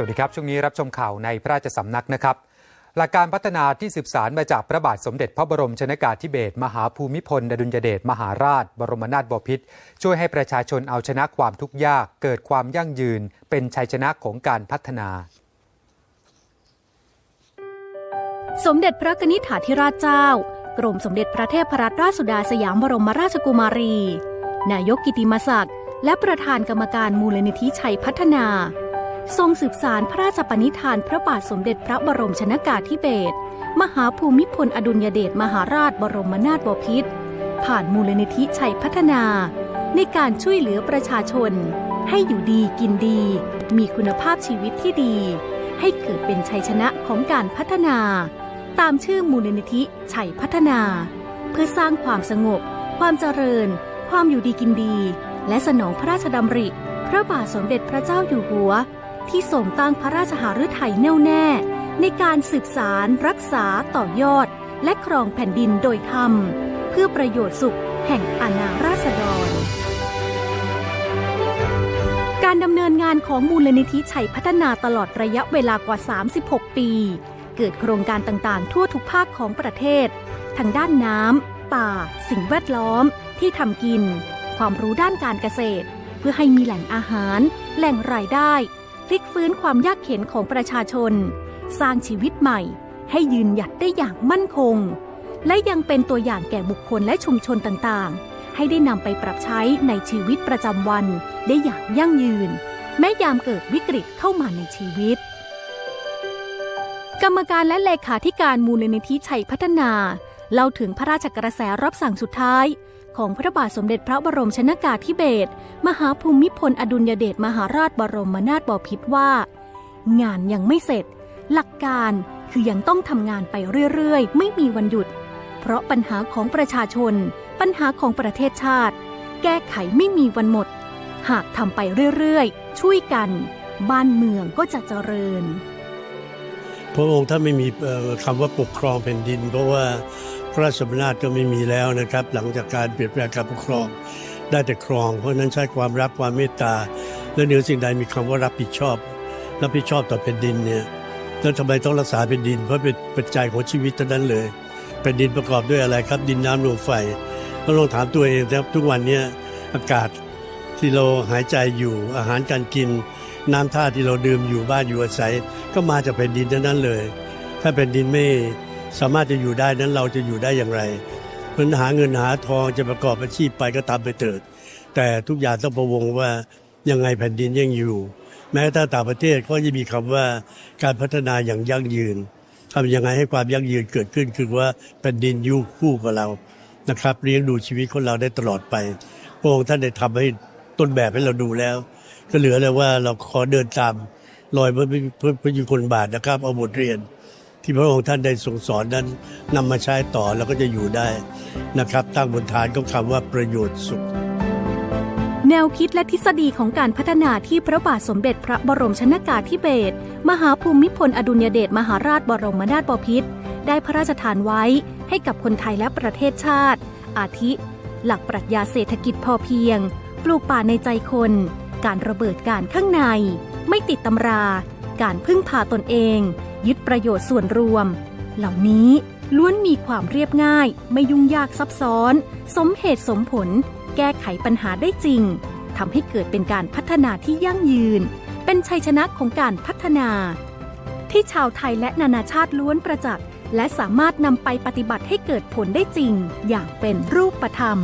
สวัสดีครับช่วงนี้รับชมข่าวในพระราชสำนักนะครับ หลักการพัฒนาที่สืบสารมาจากพระบาทสมเด็จพระบรมชนากาธิเบศรมหาภูมิพล อดุลยเดชมหาราช บรมนาถบพิตรช่วยให้ประชาชนเอาชนะความทุกข์ยาก เกิดความยั่งยืน เป็นชัยชนะของการพัฒนา สมเด็จพระนิษฐาธิราชเจ้ากรมสมเด็จพระเทพรัตนราชสุดาสยามบรมราชกุมารี นายกกิติมศักดิ์และประธานกรรมการมูลนิธิชัยพัฒนา ทรงสืบสารพระราชปณิธานพระบาทสมเด็จพระบรมชนากาธิเบศรมหาภูมิพลอดุลยเดชมหาราชบรมนาถบพิตรผ่านมูลนิธิชัยพัฒนา ในการช่วยเหลือประชาชน ให้อยู่ดีกินดี มีคุณภาพชีวิตที่ดี ให้เกิดเป็นชัยชนะของการพัฒนา ตามชื่อมูลนิธิชัยพัฒนา เพื่อสร้างความสงบ ความเจริญ ความอยู่ดีกินดี และสนองพระราชดำริ พระบาทสมเด็จพระเจ้าอยู่หัว ที่ทรงตั้งพระราชหฤทัยแน่วแน่ ในการสืบสารรักษาต่อยอด และครองแผ่นดินโดยธรรม เพื่อประโยชน์สุขแห่งอาณาราษฎร การดำเนินงานของมูลนิธิชัยพัฒนาตลอดระยะเวลากว่า 36 ปี เกิดโครงการต่างๆ ทั่วทุกภาคของประเทศทั้งด้านน้ำป่า สิ่งแวดล้อม ที่ทำกิน ความรู้ด้านการเกษตร เพื่อให้มีแหล่งอาหาร แหล่งรายได้ พลิกฟื้นความยากเข็นของประชาชน สร้างชีวิตใหม่ ให้ยืนหยัดได้อย่างมั่นคง และยังเป็นตัวอย่างแก่บุคคลและชุมชนต่างๆ ให้ได้นำไปปรับใช้ในชีวิตประจำวันได้อย่างยั่งยืน แม้ยามเกิดวิกฤตเข้ามาในชีวิต กรรมการและเลขาธิการมูลนิธิชัยพัฒนา เล่าถึงพระราชกระแสรับสั่งสุดท้าย ของพระบาทสมเด็จพระบรมชนากาธิเบศรมหาภูมิพลอดุลยเดชมหาราชบรมนาถบพิตรว่า งานยังไม่เสร็จ หลักการคือยังต้องทำงานไปเรื่อยๆ ไม่มีวันหยุด เพราะปัญหาของประชาชน ปัญหาของประเทศชาติ แก้ไขไม่มีวันหมด หากทำไปเรื่อยๆ ช่วยกัน บ้านเมืองก็จะเจริญ พระองค์ท่านไม่มีคำว่าปกครองแผ่นดิน เพราะว่า ระราชอำนาจก็ไม่มีแล้วนะครับ หลังจากการเปลี่ยนแปลงการปกครองได้แต่ครอง เพราะนั้นใช้ความรักความเมตตา และเหนือสิ่งใดมีคำว่ารับผิดชอบ รับผิดชอบต่อแผ่นดินเนี่ยแล้วทำไมต้องรักษาแผ่นดิน เพราะเป็นปัจจัยของชีวิตเท่านั้นเลยแผ่นดินประกอบด้วยอะไรครับ ดินน้ำลมไฟเราลองถามตัวเองนะครับทุกวันนี้อากาศที่เราหายใจอยู่อาหารการกิน น้ำท่าที่เราดื่มอยู่บ้านอยู่อาศัย ก็มาจากแผ่นดินทั้งนั้นเลย ถ้าแผ่นดินไม่ สามารถจะอยู่ได้นั้นเราจะอยู่ได้อย่างไรมันหาเงินหาทองจะประกอบอาชีพไปก็ตามไปเถิด แต่ทุกอย่างต้องประวงว่ายังไงแผ่นดินยังอยู่ แม้ถ้าต่างประเทศก็จะมีคำว่าการพัฒนาอย่างยั่งยืนทำยังไงให้ความยั่งยืนเกิดขึ้นคือว่าแผ่นดินอยู่คู่กับเรานะครับเลี้ยงดูชีวิตของเราได้ตลอดไปพระองค์ท่านได้ทำให้ต้นแบบให้เราดูแล้ว ก็เหลือเลยว่าเราขอเดินตามรอยพระพระพระยุคลบาทนะครับเอาบทเรียน ที่พระองค์ท่านได้ทรงสอนนั้นนำมาใช้ต่อแล้วก็จะอยู่ได้นะครับ ตั้งบนฐานของคำว่าประโยชน์สุข แนวคิดและทฤษฎีของการพัฒนาที่พระบาทสมเด็จพระบรมชนากาธิเบศรมหาภูมิพลอดุลยเดชมหาราชบรมนาถบพิตรได้พระราชทานไว้ให้กับคนไทยและประเทศชาติ อาทิ หลักปรัชญาเศรษฐกิจพอเพียง ปลูกป่าในใจคน การระเบิดการข้างใน ไม่ติดตำรา การพึ่งพาตนเอง ยึดประโยชน์ส่วนรวม เหล่านี้ล้วนมีความเรียบง่าย ไม่ยุ่งยากซับซ้อน สมเหตุสมผล แก้ไขปัญหาได้จริงทำให้เกิดเป็นการพัฒนาที่ยั่งยืน เป็นชัยชนะของการพัฒนา ที่ชาวไทยและนานาชาติล้วนประจักษ์และสามารถนำไปปฏิบัติให้เกิดผลได้จริง อย่างเป็นรูปธรรม